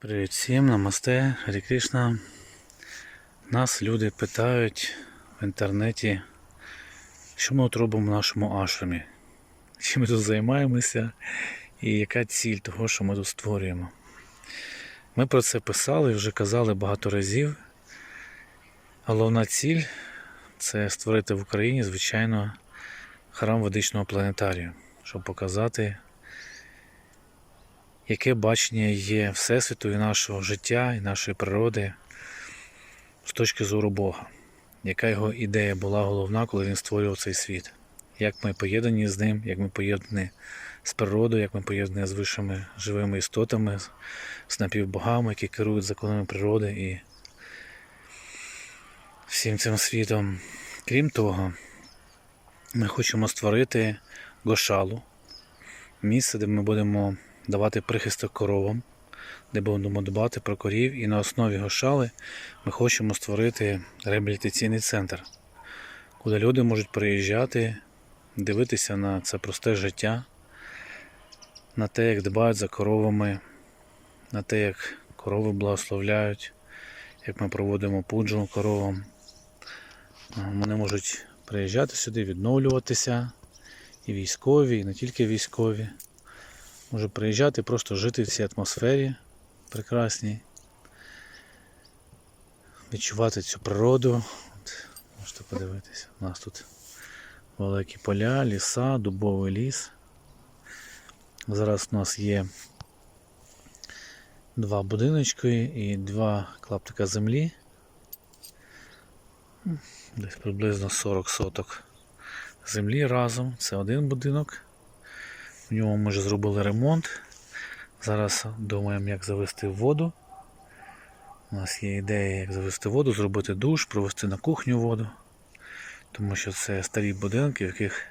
Привіт всім, намасте, Гарі Кришна. Нас люди питають в інтернеті, що ми тут робимо в нашому ашрамі, чим ми тут займаємося і яка ціль того, що ми тут створюємо. Ми про це писали, вже казали багато разів. Головна ціль це створити в Україні, звичайно, храм ведичного планетарію, щоб показати яке бачення є Всесвіту і нашого життя, і нашої природи з точки зору Бога. Яка його ідея була головна, коли він створював цей світ? Як ми поєднані з ним, як ми поєднані з природою, як ми поєднані з вищими живими істотами, з напівбогами, які керують законами природи і всім цим світом. Крім того, ми хочемо створити гошалу, місце, де ми будемо давати прихисток коровам, де будемо дбати про корів, і на основі гошали ми хочемо створити реабілітаційний центр, куди люди можуть приїжджати, дивитися на це просте життя, на те, як дбають за коровами, на те, як корови благословляють, як ми проводимо пуджу коровам. Вони можуть приїжджати сюди, відновлюватися, і військові, і не тільки військові. Може приїжджати, просто жити в цій атмосфері прекрасній, відчувати цю природу. От, можете подивитися, у нас тут великі поля, ліса, дубовий ліс. Зараз у нас є два будиночки і два клаптика землі. Десь приблизно 40 соток землі разом. Це один будинок. В ньому ми вже зробили ремонт. Зараз думаємо, як завести воду. У нас є ідея, як завести воду, зробити душ, провести на кухню воду. Тому що це старі будинки, в яких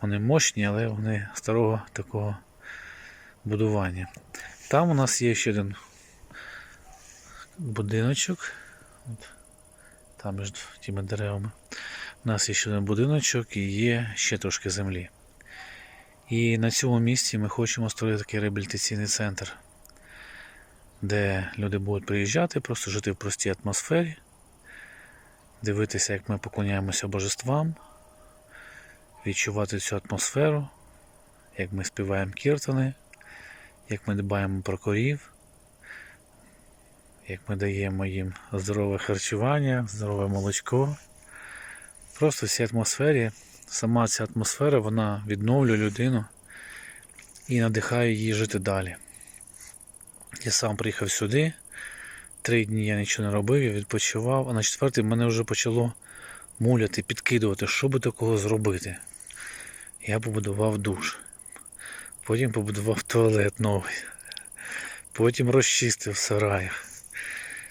вони мощні, але вони старого такого будування. Там у нас є ще один будиночок. От, там між тими деревами. У нас є ще один будиночок і є ще трошки землі. І на цьому місці ми хочемо створити такий реабілітаційний центр, де люди будуть приїжджати, просто жити в простій атмосфері, дивитися, як ми поклоняємося божествам, відчувати цю атмосферу, як ми співаємо кіртани, як ми дбаємо про корів, як ми даємо їм здорове харчування, здорове молочко. Просто в цій атмосфері сама ця атмосфера вона відновлює людину і надихає її жити далі. Я сам приїхав сюди, три дні я нічого не робив, я відпочивав, а на четвертий мене вже почало муляти, підкидувати, що би такого зробити. Я побудував душ, потім побудував туалет новий, потім розчистив в сараях.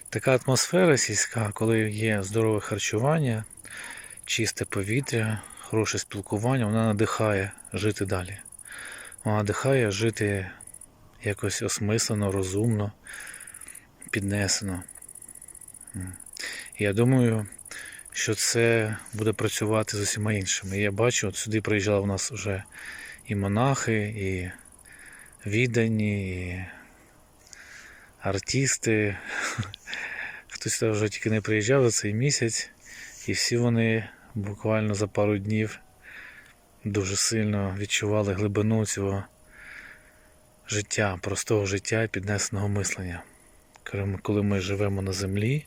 Така атмосфера сільська, коли є здорове харчування, чисте повітря, хороше спілкування, вона надихає жити далі. Вона надихає жити якось осмислено, розумно, піднесено. Я думаю, що це буде працювати з усіма іншими. Я бачу, от сюди приїжджали в нас вже і монахи, і віддані, і артисти. Хтось вже тільки не приїжджав за цей місяць, і всі вони буквально за пару днів дуже сильно відчували глибину цього життя, простого життя і піднесеного мислення. Коли ми- живемо на землі,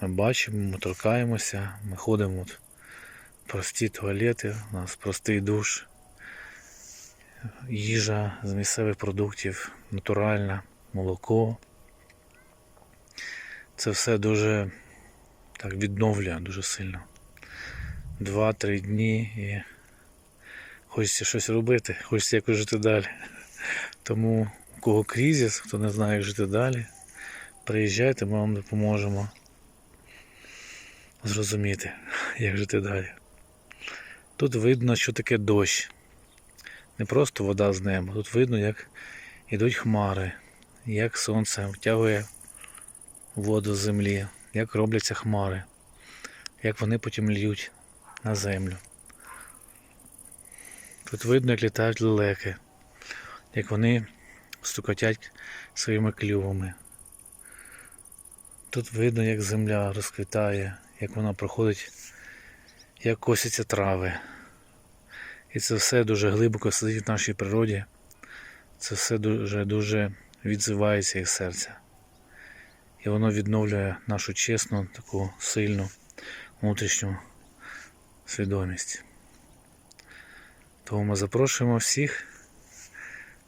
ми бачимо, ми торкаємося, ми ходимо в прості туалети, у нас простий душ, їжа з місцевих продуктів, натуральна, молоко. Це все дуже так відновлює дуже сильно. Два-три дні і хочеться щось робити, хочеться якось жити далі. Тому у кого кризис, хто не знає, як жити далі, приїжджайте, ми вам допоможемо зрозуміти, як жити далі. Тут видно, що таке дощ. Не просто вода з неба. Тут видно, як йдуть хмари, як сонце втягує воду з землі, як робляться хмари, як вони потім льють на землю. Тут видно, як літають лелеки, як вони стукотять своїми клювами, Тут видно, як земля розквітає, як вона проходить, як косяться трави. І це все дуже глибоко сидить в нашій природі. Це все дуже дуже відзивається із серця. І воно відновлює нашу чесну, таку сильну внутрішню свідомість. Тому ми запрошуємо всіх.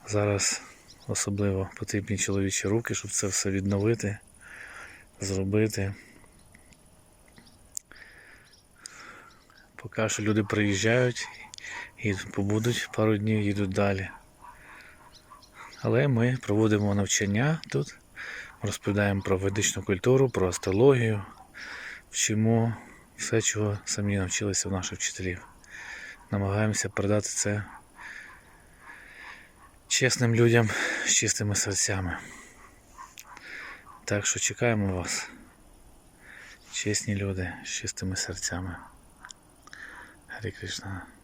Зараз особливо потрібні чоловічі руки, щоб це все відновити, зробити. Поки що люди приїжджають і побудуть пару днів, їдуть далі. Але ми проводимо навчання тут, розповідаємо про ведичну культуру, про астрологію, вчимо все, чого самі навчилися в наших вчителів. Намагаємося передати це чесним людям з чистими серцями. Так що чекаємо вас, чесні люди з чистими серцями. Гарі Кришна.